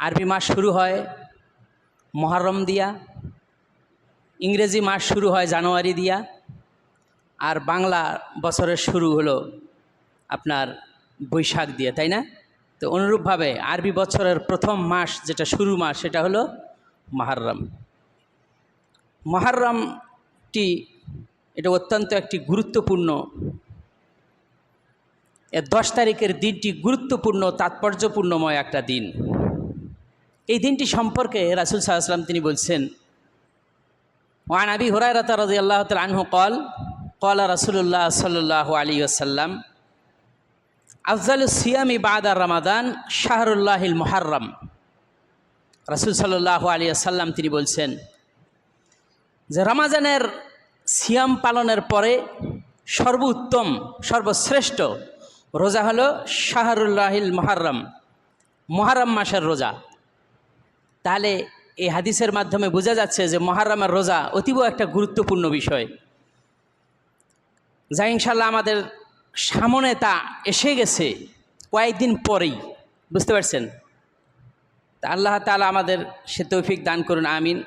আরবি মাস শুরু হয় মহরম দিয়া, ইংরেজি মাস শুরু হয় জানুয়ারি দিয়া, আর বাংলা বছরের শুরু হলো আপনার বৈশাখ দিয়ে, তাই না? তো অনুরূপভাবে আরবি বছরের প্রথম মাস যেটা শুরু মাস সেটা হলো মহারম। মহারমটি এটা অত্যন্ত একটি গুরুত্বপূর্ণ, এর দশ তারিখের দিনটি গুরুত্বপূর্ণ, তাৎপর্যপূর্ণময় একটা দিন। এই দিনটি সম্পর্কে রাসুল সাল্লাম তিনি বলছেন, ওয়ান আবি হুরায়রাত রাজি আল্লাহ তাল আনহু কল কল রাসুল্লাহ সাল্লাহ আলী আসাল্লাম আফজাল সিয়ামি বাদা রমাদান শাহরুল্লাহিল মোহারম রাসুল সাল্লাহ আলী আসাল্লাম তিনি বলছেন, যে রমাজানের সিয়াম পালনের পরে সর্বোত্তম, সর্বশ্রেষ্ঠ রোজা হলো শাহরুল্লাহিল মহারম মহারম মাসের রোজা। তাহলে এই হাদিসের মাধ্যমে বোঝা যাচ্ছে যে মহারমের রোজা অতীব একটা গুরুত্বপূর্ণ বিষয়। যা ইনশাল্লাহ আমাদের সামনে তা এসে গেছে কয়েকদিন পরেই, বুঝতে পারছেন? তা আল্লাহ তালা আমাদের সে তৌফিক দান করুন, আমিন।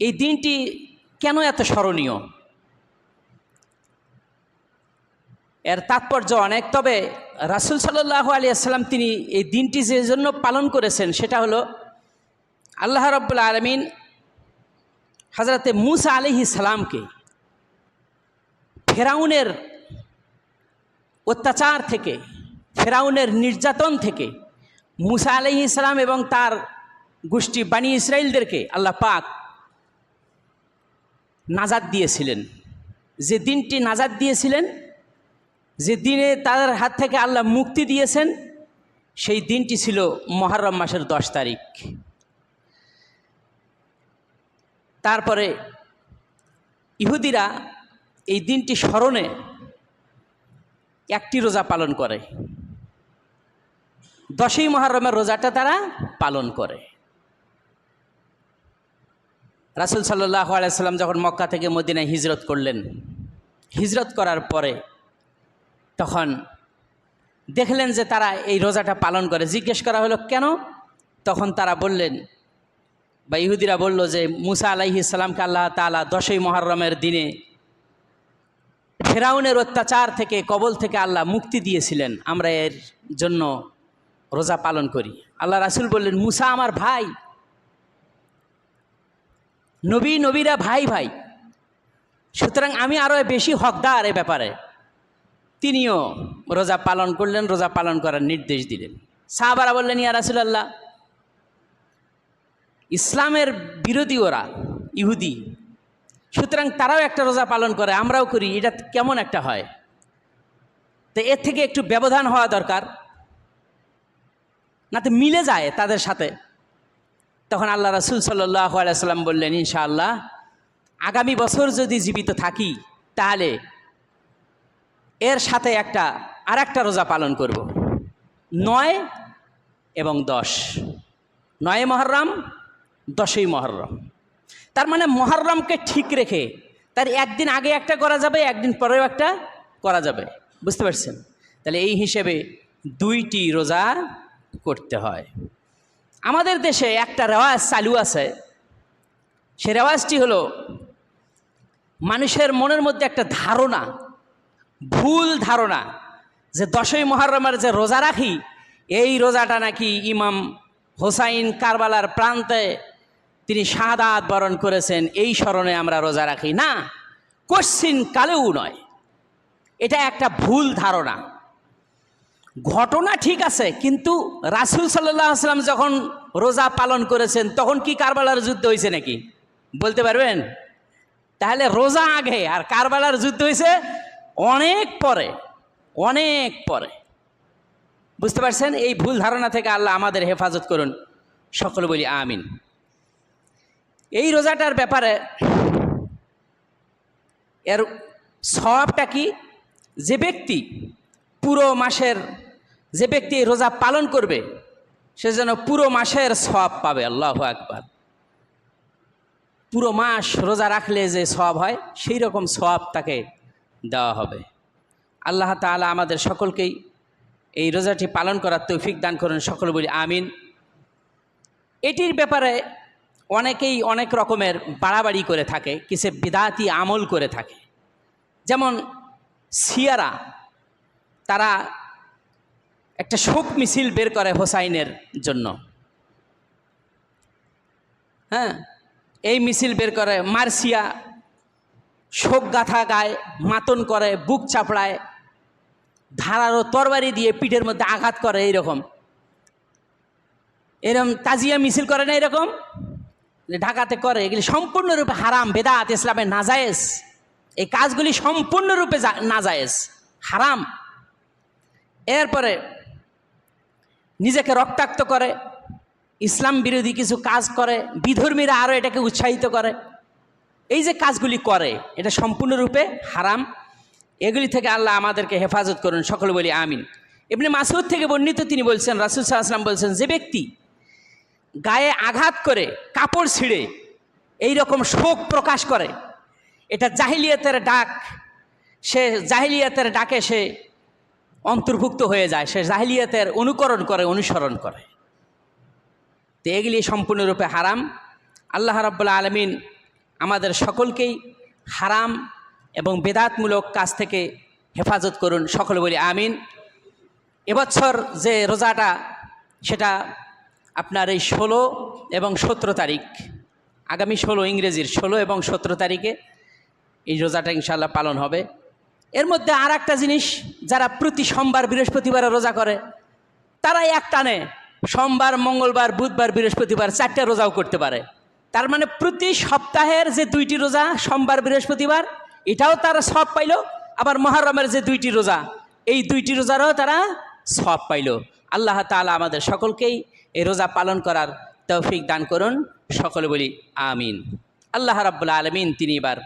এই দিনটি কেন এত স্মরণীয়? এর তাৎপর্য অনেক, তবে রাসুল সাল্লাহ আলী আসসালাম তিনি এই দিনটি যে জন্য পালন করেছেন সেটা হলো আল্লাহ রব্বুল্লা আলমিন হাজরতে মুসা আলিহি সালামকে ফেরাউনের অত্যাচার থেকে, ফেরাউনের নির্যাতন থেকে মুসা আলহি ইসলাম এবং তার গোষ্ঠী বাণী ইসরায়েলদেরকে আল্লাহ পাক নাজাদ দিয়েছিলেন। যে দিনটি নাজাদ দিয়েছিলেন, যে দিনে তাদের হাত থেকে আল্লাহ মুক্তি দিয়েছেন, সেই দিনটি ছিল মহরম মাসের দশ তারিখ। তারপরে ইহুদিরা এই দিনটি স্মরণে একটি রোজা পালন করে। দশই মহরমের রোজাটা তারা পালন করে। রাসুল সাল্লাহ আলাইসাল্লাম যখন মক্কা থেকে মদিনায় হিজরত করলেন, হিজরত করার পরে তখন দেখলেন যে তারা এই রোজাটা পালন করে। জিজ্ঞেস করা হলো, কেন? তখন তারা বললেন বা ইহুদিরা বলল যে মুসা আলাইহি সালামকে আল্লাহ তালা দশই মহরমের দিনে ফেরাউনের অত্যাচার থেকে, কবল থেকে আল্লাহ মুক্তি দিয়েছিলেন। আমরা এর জন্য রোজা পালন করি। আল্লাহ রাসুল বললেন, মুসা আমার ভাই। নবী, নবীরা ভাই ভাই। সুতরাং আমি আরও বেশি হকদার এ ব্যাপারে। তিনিও রোজা পালন করলেন, রোজা পালন করার নির্দেশ দিলেন। সাহাবারা বললেন, ইয়া রাসুলাল্লাহ ইসলামের বিরোধী ওরা, ইহুদি। সুতরাং তারাও একটা রোজা পালন করে, আমরাও করি, এটা কেমন একটা হয়? তো এর থেকে একটু ব্যবধান হওয়া দরকার। না তো মিলে যায় তাদের সাথে। তখন আল্লাহ রাসুল সাল্লাহ আলাইসাল্লাম বললেন, ইনশাআল্লাহ, আগামী বছর যদি জীবিত থাকি, তাহলে এর সাথে একটা আর একটা রোজা পালন করব। নয় এবং দশ। নয় মহরম দশই মহরম। তার মানে মহরমকে ঠিক রেখে তার একদিন আগে একটা করা যাবে, একদিন পরেও একটা করা যাবে। বুঝতে পারছেন? তাহলে এই হিসেবে দুইটি রোজা করতে হয়। আমাদের দেশে একটা রেওয়াজ চালু আছে। সে রেওয়াজটি হলো, মানুষের মনের মধ্যে একটা ধারণা, ভুল ধারণা যে দশই মহরমের যে রোজা রাখি, এই রোজাটা নাকি ইমাম হোসাইন কারবালার প্রান্তে তিনি শাহাদাত বরণ করেছেন, এই স্মরণে আমরা রোজা রাখি। না, কোশ্চিন কালেও নয়। এটা একটা ভুল ধারণা। ঘটনা ঠিক আছে, কিন্তু রাসুল সাল্লাহ আসলাম যখন রোজা পালন করেছেন, তখন কি কারবালার যুদ্ধ হয়েছে নাকি? বলতে পারবেন? তাহলে রোজা আগে, আর কারবালার যুদ্ধ হয়েছে অনেক পরে অনেক পরে। বুঝতে পারছেন? এই ভুল ধারণা থেকে আল্লাহ আমাদের হেফাজত করুন। সকল বলি আমিন। এই রোজাটার ব্যাপারে এর স্বভাবটা কি? যে ব্যক্তি পুরো মাসের, যে ব্যক্তি এই রোজা পালন করবে, সে যেন পুরো মাসের সব পাবে। আল্লাহ একবার পুরো মাস রোজা রাখলে যে সব হয়, সেই রকম সব তাকে দেওয়া হবে। আল্লাহ তালা আমাদের সকলকেই এই রোজাটি পালন করার তৌফিক দান করুন। সকল বলি আমিন। এটির ব্যাপারে অনেকেই অনেক রকমের বাড়াবাড়ি করে থাকে কিসে বিদাতি আমল করে থাকে। যেমন সিয়ারা তারা একটা শোক মিছিল বের করে হোসাইনের জন্য। হ্যাঁ এই মিছিল বের করে মার্সিয়া, শোক গাথা গায়, মাতন করে, বুক চাপড়ায় ধারারও তরবারি দিয়ে পিঠের মধ্যে আঘাত করে, এইরকম। এরকম তাজিয়া মিছিল করে না এরকম? ঢাকাতে করে, এগুলি সম্পূর্ণরূপে হারাম, বেদাত, ইসলামের নাজায়েজ। এই কাজগুলি সম্পূর্ণরূপে নাজায়েজ, হারাম। এরপরে নিজেকে রক্তাক্ত করে, ইসলাম বিরোধী কিছু কাজ করে, বিধর্মীরা আরও এটাকে উৎসাহিত করে। এই যে কাজগুলি করে, এটা সম্পূর্ণরূপে হারাম। এগুলি থেকে আল্লাহ আমাদেরকে হেফাজত করুন, সকলে বলি আমিন। এমনি মাসুদ থেকে বর্ণিত তিনি বলছেন, রাসুল আসলাম বলছেন, যে ব্যক্তি গায়ে আঘাত করে কাপড় ছিঁড়ে এই রকম শোক প্রকাশ করে। এটা জাহিলিয়াতের ডাক, সে জাহিলিয়াতের ডাকে সে অন্তর্ভুক্ত হয়ে যায়, সে জাহিলিয়াতের অনুকরণ করে, অনুসরণ করে। তো এগুলি সম্পূর্ণরূপে হারাম। আল্লাহ রাব্বুল্লা আলমিন আমাদের সকলকেই হারাম এবং বেদাতমূলক কাজ থেকে হেফাজত করুন। সকলে বলি আমিন। এবছর যে রোজাটা, সেটা আপনার এই ষোলো এবং সতেরো তারিখ, আগামী ষোলো ইংরেজির ষোলো এবং সতেরো তারিখে এই রোজাটা ইনশাল্লাহ পালন হবে। এর মধ্যে আর একটা জিনিস, যারা প্রতি সোমবার বৃহস্পতিবারে রোজা করে, তারাই এক টানে সোমবার, মঙ্গলবার, বুধবার, বৃহস্পতিবার চারটে রোজাও করতে পারে। তার মানে প্রতি সপ্তাহের যে দুইটি রোজা, সোমবার, বৃহস্পতিবার, এটাও তারা সব পাইল, আবার মহরমের যে দুইটি রোজা, এই দুইটি রোজারও তারা সব পাইল। আল্লাহ তাআলা আমাদের সকলকেই এই রোজা পালন করার তৌফিক দান করুন সকলে বলি, আমিন। আল্লাহ রাব্বুল আলমিন, তিনি এবার